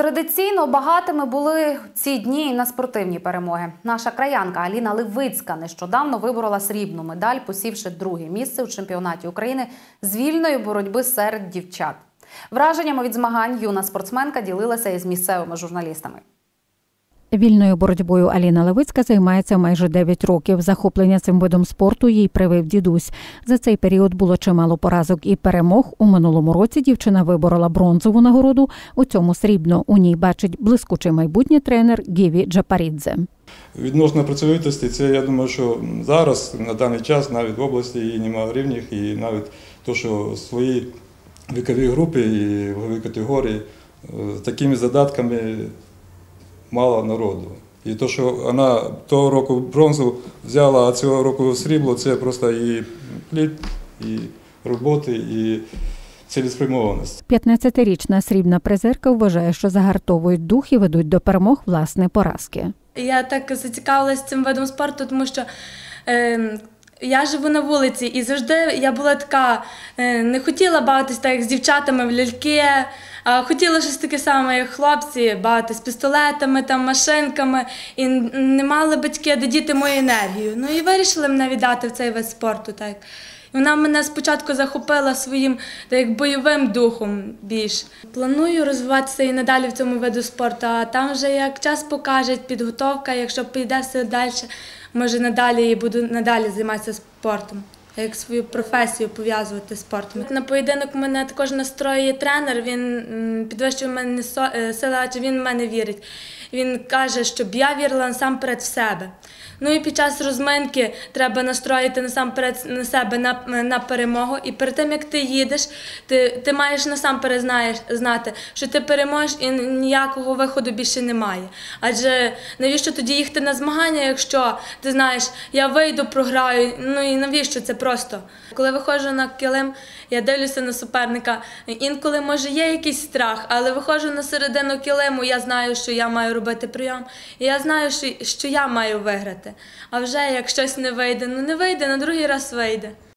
Традиційно багатими були ці дні на спортивні перемоги. Наша краянка Аліна Левицька нещодавно виборола срібну медаль, посівши друге місце у чемпіонаті України з вільної боротьби серед дівчат. Враженнями від змагань юна спортсменка ділилася із місцевими журналістами. Вільною боротьбою Аліна Левицька займається майже 9 років. Захоплення цим видом спорту їй привив дідусь. За цей період було чимало поразок і перемог. У минулому році дівчина виборола бронзову нагороду. У цьому срібно у ній бачить блискучий майбутній тренер Гіві Джапарідзе. Відносно працьовитості, це я думаю, що зараз на даний час навіть в області її немає рівних, і навіть то, що свої вікові групи і вагові категорії е, такими задатками мало народу. І то, що вона того року бронзу взяла, а цього року срібло, це просто її плід, і роботи, і цілеспрямованість. 15-річна срібна призерка вважає, що загартовують дух і ведуть до перемог власне поразки. Я так зацікавилася цим видом спорту, тому що е, я живу на вулиці і завжди я була така, е, не хотіла бавитися так, як з дівчатами в ляльки, а хотіла щось таке саме, як хлопці, бавитись пістолетами, там, машинками, і не мали батьки де діти мою енергію. Ну і вирішили мене віддати в цей вид спорту. Так. І Вона мене спочатку захопила своїм так, як бойовим духом більш. Планую розвиватися і надалі в цьому виду спорту, а там вже як час покаже підготовка, якщо піде все далі, може надалі і буду надалі займатися спортом. Як свою професію пов'язувати спортом. На поєдинок мене також настроює тренер, він підвищує мене е, сили, адже він в мене вірить. Він каже, щоб я вірила насамперед в себе. Ну і під час розминки треба настроїти насамперед на себе на, на перемогу. І перед тим як ти їдеш, ти, ти маєш насамперед знаєш, знати, що ти переможеш і ніякого виходу більше немає. Адже навіщо тоді їхати на змагання, якщо ти знаєш, я вийду, програю. Ну і навіщо це просто? Коли виходжу на килим, я дивлюся на суперника. Інколи може є якийсь страх, але виходжу на середину килиму, я знаю, що я маю робити прийом, і я знаю, що, що я маю виграти. А вже як щось не вийде, ну не вийде, на другий раз вийде.